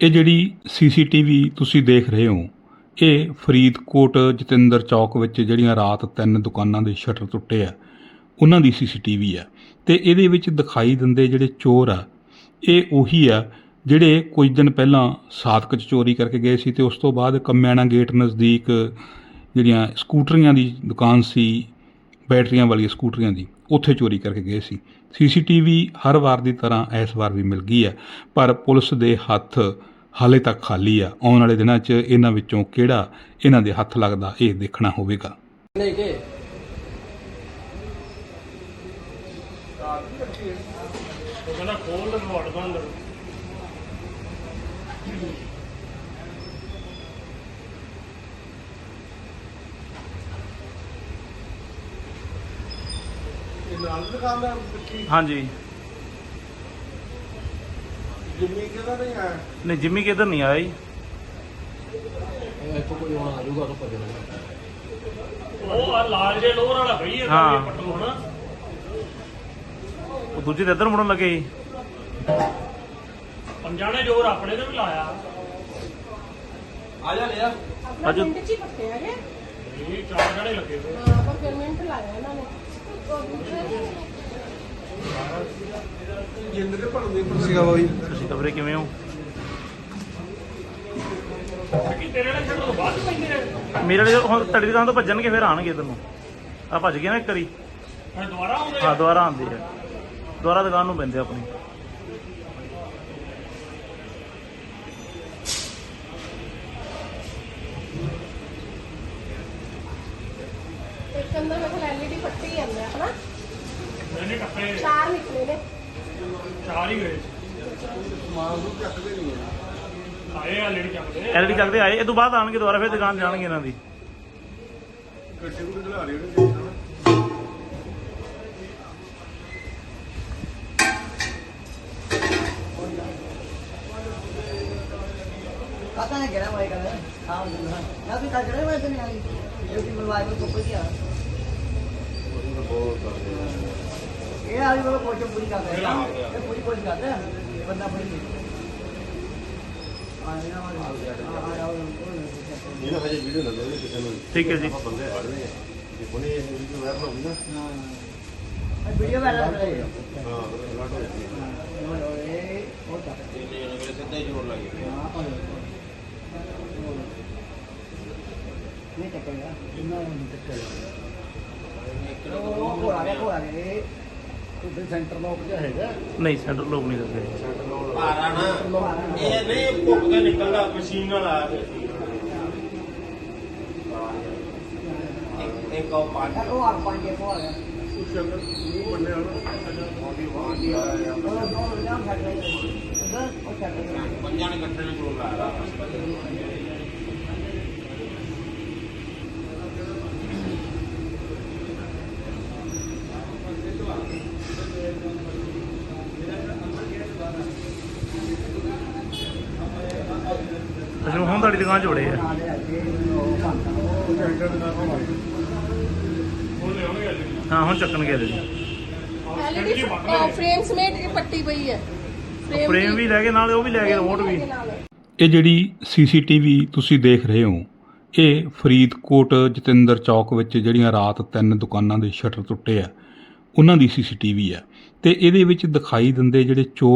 ਇਹ ਜਿਹੜੀ ਸੀਸੀਟੀਵੀ ਤੁਸੀਂ ਦੇਖ ਰਹੇ ਹੋ, ਇਹ ਫਰੀਦਕੋਟ ਜਤਿੰਦਰ ਚੌਕ ਵਿੱਚ ਜਿਹੜੀਆਂ ਰਾਤ ਤਿੰਨ ਦੁਕਾਨਾਂ ਦੇ ਸ਼ਟਰ ਟੁੱਟੇ ਆ, ਉਹਨਾਂ ਦੀ ਸੀਸੀਟੀਵੀ ਆ। ਤੇ ਇਹਦੇ ਵਿੱਚ ਦਿਖਾਈ ਦਿੰਦੇ ਜਿਹੜੇ ਚੋਰ ਆ, ਇਹ ਉਹੀ ਆ ਜਿਹੜੇ ਕੁਝ ਦਿਨ ਪਹਿਲਾਂ ਸਾਦਕ 'ਚ ਚੋਰੀ ਕਰਕੇ ਗਏ ਸੀ ਤੇ ਉਸ ਤੋਂ ਬਾਅਦ ਕੰਮਿਆਣਾ ਗੇਟ ਨਜ਼ਦੀਕ ਜਿਹੜੀਆਂ ਸਕੂਟਰੀਆਂ ਦੀ ਦੁਕਾਨ ਸੀ, ਬੈਟਰੀਆਂ ਵਾਲੀਆਂ ਸਕੂਟਰੀਆਂ ਦੀ ਉੱਥੇ ਚੋਰੀ ਕਰਕੇ ਗਏ ਸੀ। ਸੀਸੀਟੀਵੀ ਹਰ ਵਾਰ ਦੀ ਤਰ੍ਹਾਂ ਇਸ ਵਾਰ ਵੀ ਮਿਲ ਗਈ ਹੈ, ਪਰ ਪੁਲਿਸ ਦੇ ਹੱਥ ਹਾਲੇ ਤੱਕ ਖਾਲੀ ਆ। ਆਉਣ ਵਾਲੇ ਦਿਨਾਂ 'ਚ ਇਹਨਾਂ ਵਿੱਚੋਂ ਕਿਹੜਾ ਇਹਨਾਂ ਦੇ ਹੱਥ ਲੱਗਦਾ ਇਹ ਦੇਖਣਾ ਹੋਵੇਗਾ। ਲੈ ਕੇ ਉਹ ਕਹਿੰਦਾ ਖੋਲ ਰਿਮੋਟ ਬੰਦ ਨਾਲ ਦੀ ਦੁਕਾਨ ਦਾ ਕੀ ਹਾਂਜੀ। ਜਿੰਨੀ ਕਿਹਦਾ ਨਹੀਂ ਆਇਆ? ਨਹੀਂ ਜਿੰਮੀ ਕਿਧਰ ਨਹੀਂ ਆਇਆ ਜੀ? ਇੱਥੋਂ ਕੋਈ ਆਉਣਾ ਆ ਜਾਊਗਾ ਤਾਂ ਭੱਜ ਉਹ ਆ ਲਾਲ ਜੇ ਲੋਹਰ ਵਾਲਾ ਭਈ ਇਹਦਾ ਹਾਂ। ਪੱਟੂ ਹਨਾ ਉਹ ਦੂਜੇ ਤੇ ਇੱਧਰ ਮੁੜਨ ਲੱਗੇ ਜੀ। ਪੰਜਾਂ ਨੇ ਜੋਰ ਆਪਣੇ ਤੇ ਵੀ ਲਾਇਆ। ਆ ਜਾ ਲਿਆ। ਅੱਜ ਮਿੰਟ ਚ ਹੀ ਪੱਟੇ ਹੈਗੇ। ਇਹ ਚਾਰ ਜਣੇ ਲੱਗੇ ਹੋਏ। ਹਾਂ ਪਰ ਫਿਰ ਮਿੰਟ ਲਾਇਆ ਇਹਨਾਂ ਨੇ। ਜਿੰਦ ਦੇ ਭੜਨ ਦੀ ਸੀਗਾ ਬਾਈ ਤੁਸੀਂ ਖਬਰੇ ਕਿਵੇਂ ਹੋ? ਮੇਰੇ ਲਈ ਹੁਣ ਤੁਹਾਡੀ ਦੁਕਾਨ ਤੋਂ ਭੱਜਣਗੇ ਫਿਰ ਆਣਗੇ ਇੱਧਰ ਨੂੰ ਆ ਭੱਜ ਗਏ ਨਾ ਇੱਕ ਵਾਰੀ? ਦੁਬਾਰਾ ਆਉਂਦੇ ਹਾਂ ਦੁਬਾਰਾ ਆਉਂਦੇ ਆ। ਦੁਬਾਰਾ ਦੁਕਾਨ ਨੂੰ ਪੈਂਦੇ ਆਪਣੀ। ਅੰਦਰ ਮੇਰੇ ਕੋਲ ਐਲਈਡੀ ਪੱਟੀ ਜਾਂਦਾ ਹੈ ਹਨਾ ਮੈਨੇ ਟੱਪੇ ਚਾਰ ਨਿਕਲੇ ਨੇ ਚਾਰ ਹੀ ਗਏ ਸਮਾਨ ਨੂੰ ਚੱਕਦੇ ਨਹੀਂ ਆਏ ਆ ਲੇਡੀ ਚੱਕਦੇ ਐਲਡੀ ਚੱਕਦੇ ਆਏ ਇਹ ਤੋਂ ਬਾਅਦ ਆਣਗੇ ਦੁਬਾਰਾ ਫਿਰ ਦੁਕਾਨ ਜਾਣਗੇ ਇਹਨਾਂ ਦੀ ਗੱਡੀ ਨੂੰ ਖਿਲਾ ਰਹੇ ਨੇ na kira mo ay kami. Ah, ano na. Sabi ka kira mo din yan. Yung di mo ko ko diya. ਇਹ ਆਲੀ ਵਾਲਾ ਪੋਚੋ ਪੂਰੀ ਕਰਦਾ ਹੈ ਇਹ ਪੂਰੀ ਪੂਰੀ ਕਰਦਾ ਹੈ ਬੰਦਾ ਪੂਰੀ ਆ ਇਹਨਾਂ ਹਜੇ ਵੀਡੀਓ ਨਾ ਦੇਵੇ ਕਿਸੇ ਨੂੰ। ਠੀਕ ਹੈ ਜੀ। ਬੰਦੇ ਫੜ ਰਹੇ ਆ। ਜੇ ਕੋਨੇ ਇਹ ਵੀਡੀਓ ਵਾਇਰਲ ਹੋ ਗਈ ਨਾ। ਆ ਵੀਡੀਓ ਵਾਲਾ ਕਰ ਰਿਹਾ ਹਾਂ ਅਲਰਟ ਹੋ ਜਾਂਦੀ ਹੈ ਇਹ ਉਹ ਚੱਕ ਇਹਨੇ ਮੇਰੇ ਸਿੱਧਾ ਹੀ ਜੋਰ ਲੱਗ ਗਿਆ ਹਾਂ ਨਹੀਂ ਚੱਕੇਗਾ ਇਹਨਾਂ ਨੂੰ ਚੱਕੇਗਾ ਉਹ ਕੋਲ ਆ ਗਿਆ ਕੋਲ ਆ ਗਿਆ ਤੁਹਾਡੇ ਸੈਂਟਰ ਲੋਕ ਜਿਹਾ ਹੈਗਾ ਨਹੀਂ ਸੈਂਟਰ ਲੋਕ ਨਹੀਂ ਦੱਸਦੇ ਭਾਰਾ ਨਾ ਇਹ ਨਹੀਂ ਭੁੱਕ ਕੇ ਨਿਕਲਦਾ ਮਸ਼ੀਨ ਨਾਲ ਆ ਇੱਕ ਉਹ ਪੰਜ ਉਹ ਆ ਪੰਜ ਕੋ। ਆ ਗਿਆ ਉਹ ਉਹ ਨਾਮ ਛੱਡ ਰਿਹਾ ਉਹ ਛੱਡ ਰਿਹਾ ਪੰਜਾਂ ਨੇ ਇਕੱਠੇ ਨੇ ਜੋਰ ਲਾਇਆ ਤੁਹਾਡੀ ਦੁਕਾਨ ਜੋੜੇ ਆ। ਹਾਂ ਹੁਣ ਚੱਕਣਗੇ ਇਹਦੇ ਜੀ ਐਲਈਡੀ ਫਰੇਮ ਸਮੇਤ ਇਹ ਪੱਟੀ ਪਈ ਹੈ। ਫਰੇਮ ਵੀ ਲੈ ਕੇ ਨਾਲ ਉਹ ਵੀ ਲੈ ਕੇ ਰਿਮੋਟ ਵੀ ਇਹ ਜਿਹੜੀ ਸੀਸੀਟੀਵੀ ਤੁਸੀਂ ਦੇਖ ਰਹੇ ਹੋ ਇਹ ਫਰੀਦਕੋਟ ਜਤਿੰਦਰ ਚੌਕ ਵਿੱਚ ਜਿਹੜੀਆਂ ਰਾਤ ਤਿੰਨ ਦੁਕਾਨਾਂ ਦੇ ਸ਼ਟਰ ਟੁੱਟੇ ਆ ਉਹਨਾਂ ਦੀ ਸੀਸੀਟੀਵੀ ਆ। ਤੇ ਇਹਦੇ ਵਿੱਚ ਦਿਖਾਈ ਦਿੰਦੇ ਜਿਹੜੇ ਚੋਰ